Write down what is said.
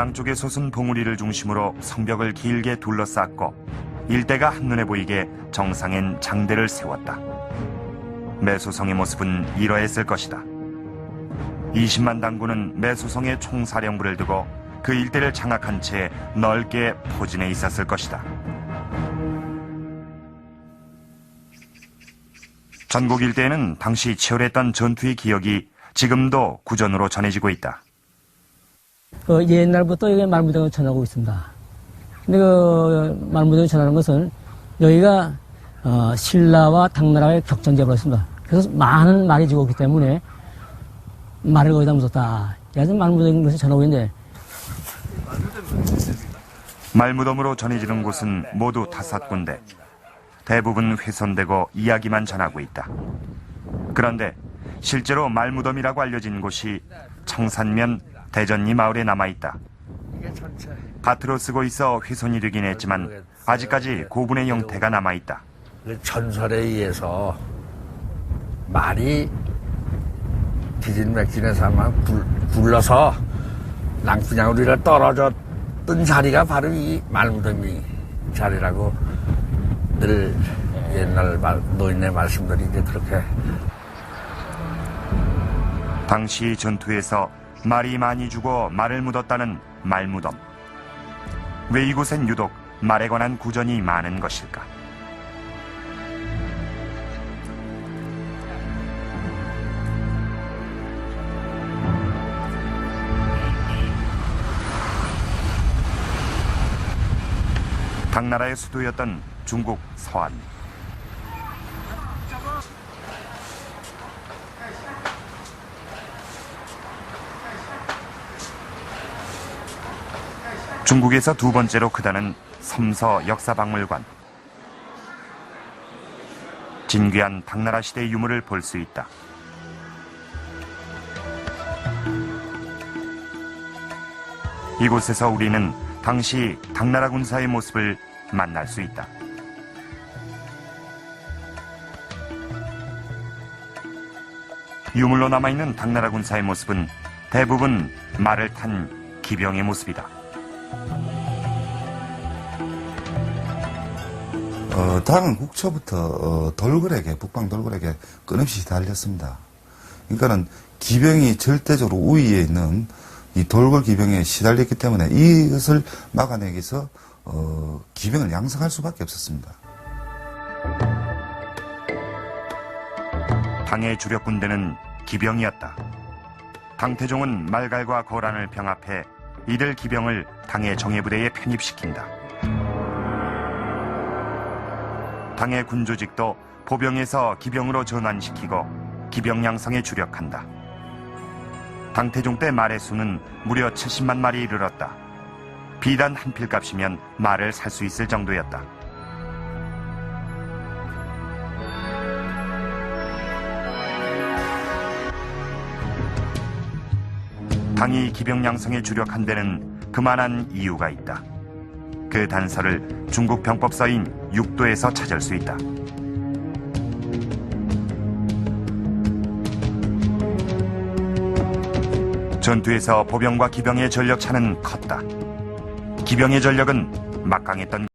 양쪽에 솟은 봉우리를 중심으로 성벽을 길게 둘러쌌고 일대가 한눈에 보이게 정상엔 장대를 세웠다. 매수성의 모습은 이러했을 것이다. 20만 당군은 매수성에 총사령부를 두고 그 일대를 장악한 채 넓게 포진해 있었을 것이다. 전국 일대에는 당시 치열했던 전투의 기억이 지금도 구전으로 전해지고 있다. 그 옛날부터 여기 말무당을 전하고 있습니다. 근데 그 말무당을 전하는 것은 여기가 어, 신라와 당나라의 격전지가 있습니다. 그래서 많은 말이 있기 때문에 말을 거기다 묻었다. 그래서 말무당인 것을 전하고 있는데 말무덤으로 전해지는 곳은 모두 다섯 군데. 대부분 훼손되고 이야기만 전하고 있다. 그런데 실제로 말무덤이라고 알려진 곳이 청산면 대전리 마을에 남아 있다. 밭으로 쓰고 있어 훼손이 되긴 했지만 아직까지 고분의 형태가 남아 있다. 그 전설에 의해서 말이 기진맥진의 사람만 굴, 굴러서 낭프냥우리가 떨어졌던 자리가 바로 이 말무덤이 자리라고 늘 옛날 말, 노인의 말씀들이 이제 그렇게 당시 전투에서 말이 많이 죽어 말을 묻었다는 말무덤. 왜 이곳엔 유독 말에 관한 구전이 많은 것일까? 당나라의 수도였던 중국 서안. 중국에서 두 번째로 크다는 섬서 역사박물관. 진귀한 당나라 시대 유물을 볼 수 있다. 이곳에서 우리는 당시 당나라 군사의 모습을 만날 수 있다. 유물로 남아있는 당나라 군사의 모습은 대부분 말을 탄 기병의 모습이다. 어, 당은 국초부터 어, 돌고래게 북방 돌고래게 끊임없이 달렸습니다. 그러니까는 기병이 절대적으로 우위에 있는 이 돌골 기병에 시달렸기 때문에 이것을 막아내기 위해서 어, 기병을 양성할 수밖에 없었습니다. 당의 주력 군대는 기병이었다. 당태종은 말갈과 거란을 병합해 이들 기병을 당의 정예부대에 편입시킨다. 당의 군조직도 보병에서 기병으로 전환시키고 기병 양성에 주력한다. 당태종 때 말의 수는 무려 70만 마리 이르렀다. 비단 한 필값이면 말을 살 수 있을 정도였다. 당이 기병 양성에 주력한 데는 그만한 이유가 있다. 그 단서를 중국 병법서인 육도에서 찾을 수 있다. 전투에서 보병과 기병의 전력 차는 컸다. 기병의 전력은 막강했던